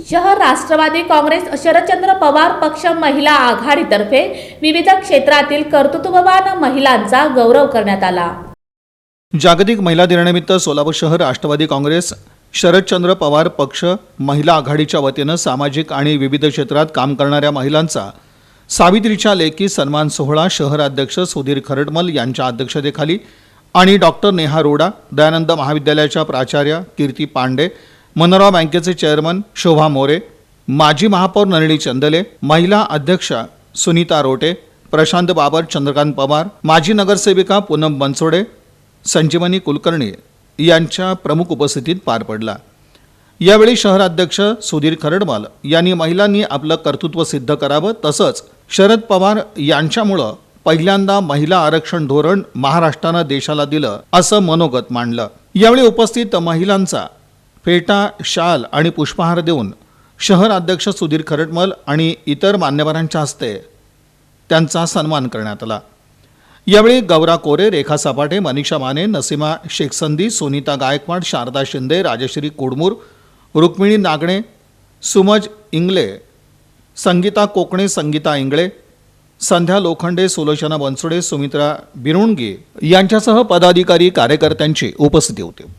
शहर राष्ट्रवादी काँग्रेस शरदचंद्र पवार पक्ष महिला आघाडीतर्फे विविध क्षेत्रातील कर्तृत्ववान महिलांचा गौरव करण्यात आला. जागतिक महिला दिनानिमित्त सोलापूर शहर राष्ट्रवादी काँग्रेस शरदचंद्र पवार पक्ष महिला आघाडीच्या वतीनं सामाजिक आणि विविध क्षेत्रात काम करणाऱ्या महिलांचा सावित्रीच्या लेखी सन्मान सोहळा शहराध्यक्ष सुधीर खरटमल यांच्या अध्यक्षतेखाली आणि डॉक्टर नेहा रोडा दयानंद महाविद्यालयाच्या प्राचार्या कीर्ती पांडे मनोरमा बँकेचे चेअरमन शोभा मोरे माजी महापौर नलिनी चंदले महिला अध्यक्षा सुनीता रोटे प्रशांत बाबर चंद्रकांत पवार माजी नगरसेविका पूनम बनसोडे संजीवनी कुलकर्णी यांच्या प्रमुख उपस्थितीत पार पडला. यावेळी शहराध्यक्ष सुधीर खरडमल यांनी महिलांनी आपलं कर्तृत्व सिद्ध करावं तसंच शरद पवार यांच्यामुळं पहिल्यांदा महिला आरक्षण धोरण महाराष्ट्रानं देशाला दिलं असं मनोगत मांडलं. यावेळी उपस्थित महिलांचा फेटा शाल आणि पुष्पहार देऊन शहर अध्यक्ष सुधीर खरटमल आणि इतर मान्यवरांच्या हस्ते त्यांचा सन्मान करण्यात आला. यावेळी गौरा कोरे रेखा सपाटे मनीषा माने नसीमा शेखसंदी सुनीता गायकवाड शारदा शिंदे राजश्री कुडमूर रुक्मिणी नागणे सुमज इंगले संगीता कोकणे संगीता इंगळे संध्या लोखंडे सुलोचना बनसोडे सुमित्रा बिरुणगी यांच्यासह पदाधिकारी कार्यकर्त्यांची उपस्थिती होती.